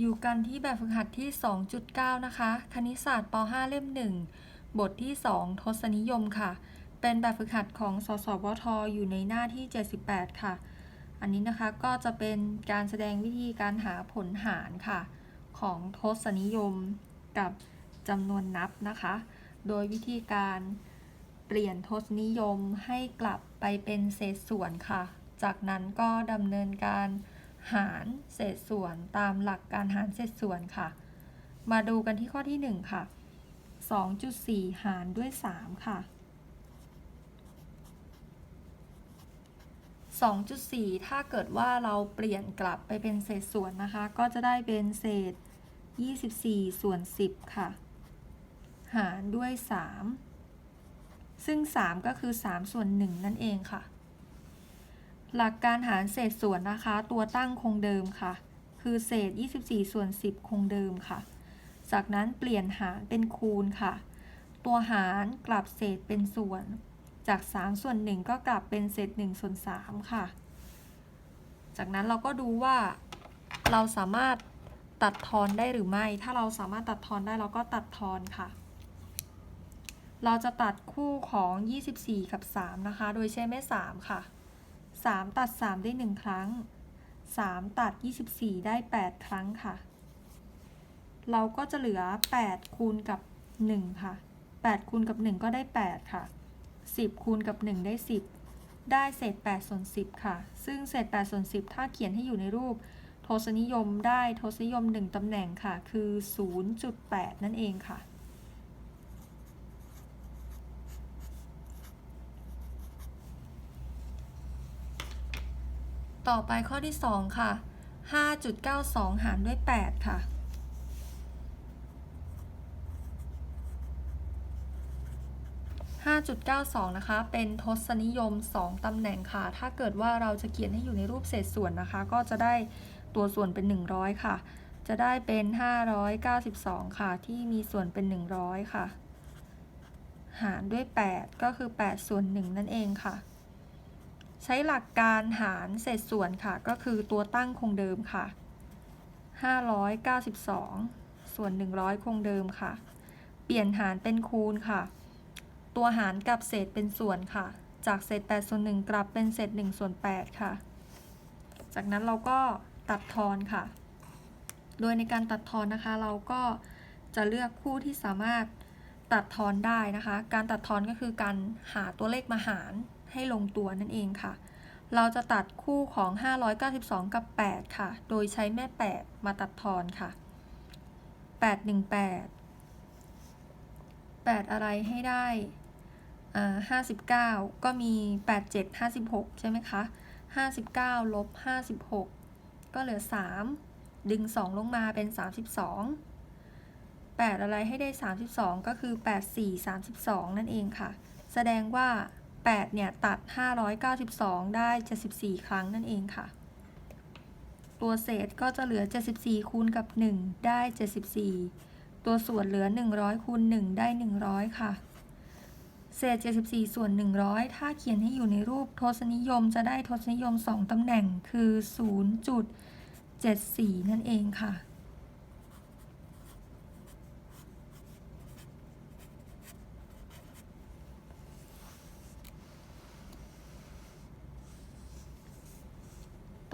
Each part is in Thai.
อยู่กันที่แบบฝึกหัดที่ 2.9 นะคะ คณิตศาสตร์ป .5 เล่ม 1 บทที่ 2 ทศนิยมค่ะ เป็นแบบฝึกหัดของสสวทอยู่ในหน้าที่ 78 ค่ะ อันนี้นะคะก็จะเป็นการแสดงวิธีการหาผลหารค่ะ ของทศนิยมกับจำนวนนับนะคะ โดยวิธีการเปลี่ยนทศนิยมให้กลับไปเป็นเศษส่วนค่ะ จากนั้นก็ดำเนินการ หารเศษส่วนตามหลักการหารเศษส่วนค่ะ มาดูกันที่ข้อที่ 1 ค่ะ 2.4 หารด้วย 3 ค่ะ 2.4 ถ้าเกิดว่าเราเปลี่ยนกลับไปเป็นเศษส่วนนะคะ ก็จะได้เป็นเศษ 24 ส่วน 10 ค่ะ หารด้วย 3 ซึ่ง 3 ก็คือ 3 ส่วน 1 นั่นเองค่ะ หลักการหารเศษส่วนนะคะ ตัวตั้งคงเดิมค่ะ คือเศษ 24 ส่วน 10 คงเดิมค่ะ จากนั้นเปลี่ยนหารเป็นคูณค่ะ ตัวหารกลับเศษเป็นส่วน จาก 3 ส่วน 1 ก็กลับเป็นเศษ 1 ส่วน 3 ค่ะ จากนั้นเราก็ดูว่าเราสามารถตัดทอนได้หรือไม่ ถ้าเราสามารถตัดทอนได้เราก็ตัดทอนค่ะ เราจะตัดคู่ของ 24 กับ 3 นะคะ โดยใช้แม่ 3 ค่ะ 3 ตัด 3 ได้ 1 ครั้ง 3 ตัด 24 ได้ 8 ครั้งค่ะ เราก็จะเหลือ 8 คูณกับ 1 ค่ะ 8 คูณกับ 1 ก็ได้ 8 ค่ะ 10 คูณกับ 1 ได้ 10 ได้เศษ8ส่วน10 ค่ะ ซึ่งเศษ8ส่วน10 ถ้าเขียนให้อยู่ในรูปโทศนิยมได้โทศนิยม 1 ตำแหน่งค่ะ คือ 0.8 นั่นเองค่ะ ต่อไปข้อที่ 2 ค่ะ 5.92 หารด้วย 8 ค่ะ 5.92 นะคะ เป็นทศนิยม 2 ตำแหน่งค่ะ ถ้าเกิดว่าเราจะเขียนให้อยู่ในรูปเศษส่วนนะคะ ก็จะได้ตัวส่วนเป็น 100 ค่ะ จะได้เป็น 592 ค่ะ ที่มีส่วนเป็น 100 ค่ะ หารด้วย 8 ก็คือ 8 ส่วน 1 นั่นเองค่ะ ใช้หลักการหารเศษส่วนค่ะ ก็คือตัวตั้งคงเดิมค่ะ 592 ส่วน 100 คงเดิมค่ะ เปลี่ยนหารเป็นคูณค่ะ ตัวหารกับเศษเป็นส่วนค่ะ จากเศษ8ส่วน1กลับเป็นเศษ1ส่วน8ค่ะ จากนั้นเราก็ตัดทอนค่ะ โดยในการตัดทอนนะคะ เราก็จะเลือกคู่ที่สามารถตัดทอนได้นะคะ การตัดทอนก็คือการหาตัวเลขมาหาร ให้ลงตัวนั่นเองค่ะ เราจะตัดคู่ของ 592 กับ 8 ค่ะ โดยใช้แม่ 8 มาตัดทอนค่ะ 8 1 8 8 อะไรให้ได้อ่า59ก็มี87 56ใช่ไหมคะ59ลบ56ก็เหลือ3ดึง2ลงมาเป็น32 8อะไรให้ได้32ก็คือ84 32นั่นเองค่ะ แสดงว่า 8 เนี่ย ตัด 592 ได้ 74 ครั้งนั่นเองค่ะ ตัวเศษก็จะเหลือ 74 คูณกับ 1 ได้ 74 ตัวส่วนเหลือ 100 คูณ 1 ได้ 100 ค่ะ เศษ 74 ส่วน 100 ถ้าเขียนให้อยู่ในรูปทศนิยมจะได้ทศนิยม 2 ตำแหน่งคือ 0.74 นั่นเองค่ะ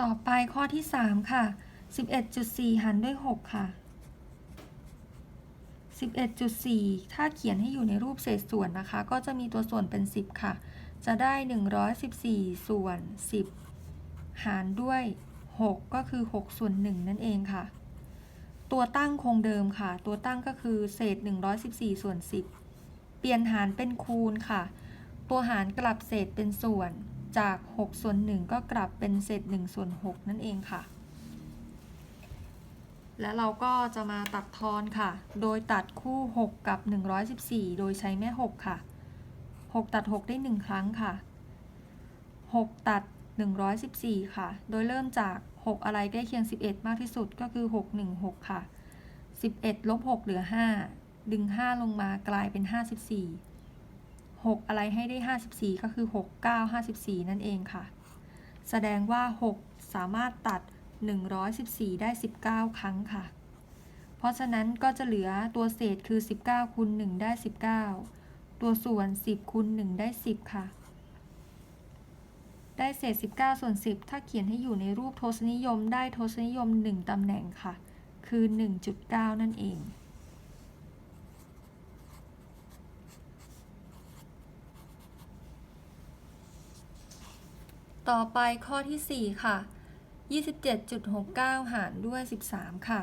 ต่อไปข้อที่ 3 ค่ะ 11.4 หารด้วย 6 ค่ะ 11.4 ถ้าเขียนให้อยู่ในรูปเศษส่วนนะคะ ก็จะมีตัวส่วนเป็น 10 ค่ะ จะได้ 114 ส่วน 10 หารด้วย 6 ก็คือ 6 ส่วน 1 นั่นเองค่ะ ตัวตั้งคงเดิมค่ะ ตัวตั้งก็คือเศษ 114 ส่วน 10 เปลี่ยนหารเป็นคูณค่ะ ตัวหารกลับเศษเป็นส่วน จาก6ส่วน1ก็กลับเป็นเศษ1ส่วน6นั่นเองค่ะ และเราก็จะมาตัดทอนค่ะ โดยตัดคู่ 6 กับ 114 โดยใช้แม่ 6 ค่ะ 6 ตัด 6 ได้ 1 ครั้งค่ะ 6 ตัด 114 ค่ะ โดยเริ่มจาก 6 อะไรใกล้เคียง 11 มากที่สุดก็คือ 6 1 6 ค่ะ 11 ลบ 6 เหลือ 5 ดึง 5 ลงมากลายเป็น 54 6 อะไรให้ได้ 54 ก็คือ 6 9 54 นั่นเองค่ะ แสดงว่า 6 สามารถตัด 114 ได้ 19 ครั้งค่ะ เพราะฉะนั้นก็จะเหลือตัวเศษคือ 19คูณ1ได้ 19 ตัวส่วน 10คูณ1ได้ 10 ค่ะ ได้เศษ 19 ส่วน 10 ถ้าเขียนให้อยู่ในรูปทศนิยมได้ทศนิยม 1ตำแหน่งค่ะ คือ 1.9 นั่นเอง ต่อไปข้อที่ 4 ค่ะ 27.69 หารด้วย 13 ค่ะ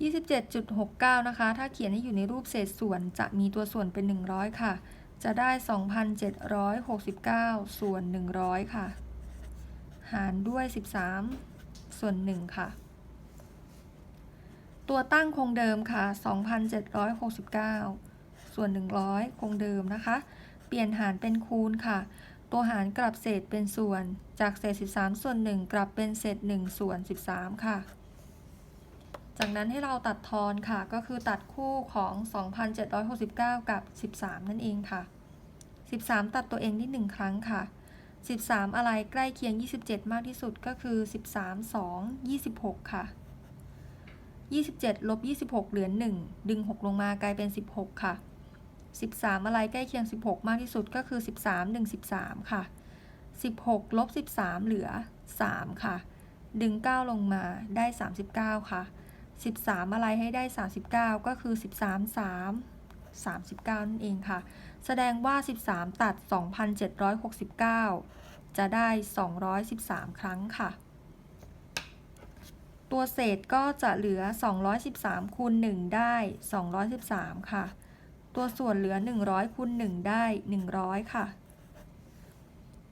27.69 นะคะ ถ้าเขียนให้อยู่ในรูปเศษส่วนจะมีตัวส่วนเป็น 100 ค่ะ จะได้ 2,769 ส่วน 100 ค่ะ หารด้วย 13 ส่วน 1 ค่ะ ตัวตั้งคงเดิมค่ะ 2,769 ส่วน 100 คงเดิมนะคะ เปลี่ยนหารเป็นคูณค่ะ ตัวหารกลับเศษเป็นส่วน จากเศษ 13 ส่วน 1 กลับเป็นเศษ 1 ส่วน 13 ค่ะ จากนั้นให้เราตัดทอนค่ะ ก็คือตัดคู่ของ 2,769 กับ 13 นั่นเองค่ะ 13 ตัดตัวเองที่ 1 ครั้งค่ะ 13 อะไรใกล้เคียง 27 มากที่สุดก็คือ 13 2 26 ค่ะ 27ลบ26 เหลือ 1 ดึง 6 ลงมากลายเป็น 16 ค่ะ 13 อะไรใกล้เคียง 16 มากที่สุดก็คือ 13 1 13 ค่ะ 16ลบ13 เหลือ 3 ค่ะ ดึง 9 ลงมาได้ 39 ค่ะ 13 อะไรให้ได้ 39 ก็คือ 13 3 39 นั่นเองค่ะ แสดงว่า 13 ตัด 2,769 จะได้ 213 ครั้งค่ะ ตัวเศษก็จะเหลือ 213คูณ1ได้ 213 ค่ะ ตัวส่วนเหลือ 100คูณ1ได้ 100 ค่ะ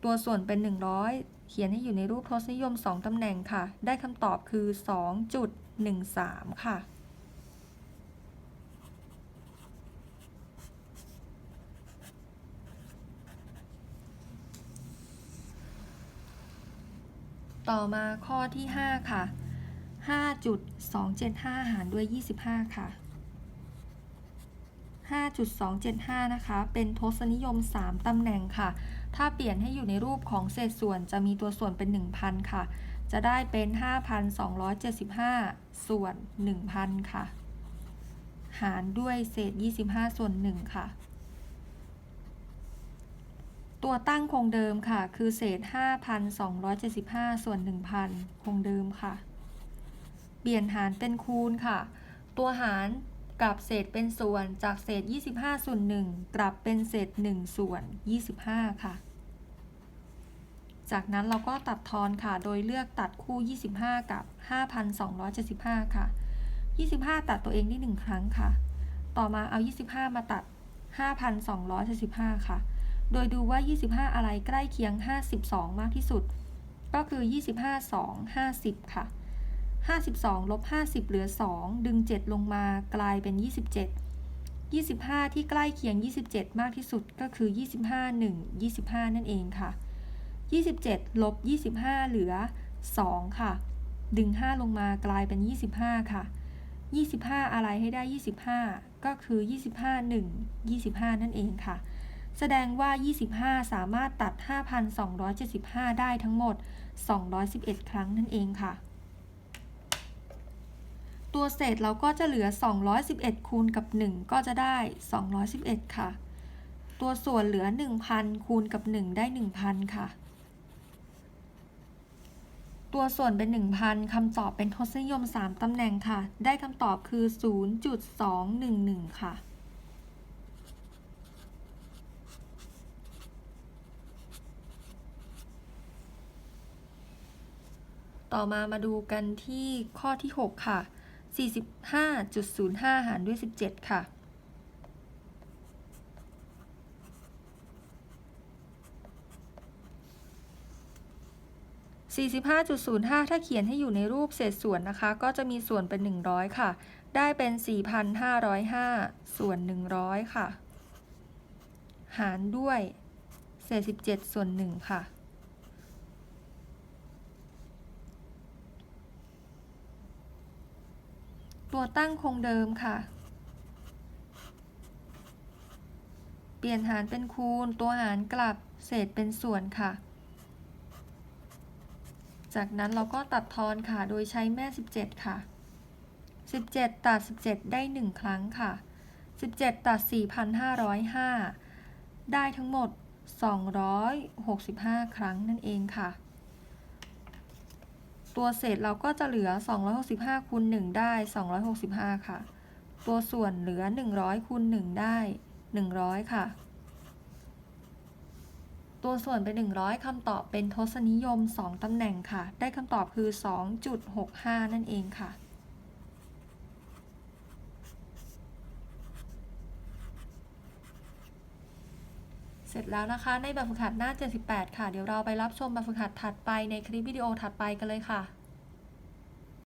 ตัวส่วนเป็น 100 เขียนให้อยู่ในรูปทศนิยม 2ตำแหน่งค่ะ ได้คำตอบคือ 2.13 ค่ะต่อมาข้อที่ 5 ค่ะ 5.275 หารด้วย 25 ค่ะ 5.275 นะคะ เป็นทศนิยม 3 ตำแหน่งค่ะ ถ้าเปลี่ยนให้อยู่ในรูปของเศษส่วนจะมีตัวส่วนเป็น 1,000 ค่ะ จะได้เป็น 5,275 ส่วน 1,000 ค่ะ หารด้วยเศษ 25 ส่วน 1 ค่ะ ตัวตั้งคงเดิมค่ะ คือเศษ 5,275 ส่วน 1,000 คงเดิมค่ะ ปลี่ยนหารเป็นคูณค่ะ ตัวหารกลับเศษเป็นส่วนจากเศษ 25 ส่วน 1 กลับเป็นเศษ 1 ส่วน 25 ค่ะ จากนั้นเราก็ตัดทอนค่ะ โดยเลือกตัดคู่ 25 กับ 5,275 ค่ะ 25 ตัดตัวเองได้ 1 ครั้งค่ะ ต่อมาเอา 25 มาตัด 5,275 ค่ะ โดยดูว่า 25 อะไรใกล้เคียง 52 มากที่สุด ก็คือ 25 2 50 ค่ะ 52ลบ50 เหลือ 2 ดึง 7 ลงมากลายเป็น 27 25 ที่ใกล้เคียง 27 มากที่สุดก็คือ 25 1 25 นั่นเองค่ะ 27ลบ25 เหลือ 2 ค่ะ ดึง 5 ลงมากลายเป็น 25 ค่ะ 25 อะไรให้ได้ 25 ก็คือ 25 1 25 นั่นเองค่ะ แสดงว่า 25 สามารถตัด 5,275 ได้ทั้งหมด 211 ครั้งนั่นเองค่ะ ตัวเศษเราก็จะเหลือ 211 คูณกับ 1 ก็จะได้ 211 ค่ะ ตัวส่วนเหลือ 1,000 คูณกับ 1 ได้ 1,000 ค่ะ ตัวส่วนเป็น 1,000คำตอบเป็นทศนิยม 3ตำแหน่งค่ะ ได้คำตอบคือ 0.211 ค่ะต่อมามาดูกันที่ข้อที่ 6 ค่ะ 45.05 หารด้วย 17 ค่ะ 45.05 ถ้าเขียนให้อยู่ในรูปเศษส่วนนะคะ ก็จะมีส่วนเป็น 100 ค่ะ ได้เป็น 4,505 ส่วน 100 ค่ะ หารด้วยเศษ 17 ส่วน 1 ค่ะ ตัวตั้งคงเดิมค่ะ เปลี่ยนหารเป็นคูณ ตัวหารกลับเศษเป็นส่วนค่ะ จากนั้นเราก็ตัดทอนค่ะ โดยใช้แม่ 17 ค่ะ 17 ตัด 17 ได้ 1 ครั้งค่ะ 17 ตัด 4,505 ได้ทั้งหมด 265 ครั้งนั่นเองค่ะ ตัวเศษเราก็จะเหลือ 265คูณ1ได้ 265 ค่ะ ตัวส่วนเหลือ 100คูณ1ได้ 100 ค่ะ ตัวส่วนเป็น 100คำตอบเป็นทศนิยม 2ตำแหน่งค่ะ ได้คำตอบคือ 2.65 นั่นเองค่ะ สร็จแล้วนะคะ ในแบบฝึกหัดหน้า 78 ค่ะ เดี๋ยวเราไปรับชมแบบฝึกหัดถัดไปในคลิปวิดีโอถัดไปกันเลยค่ะ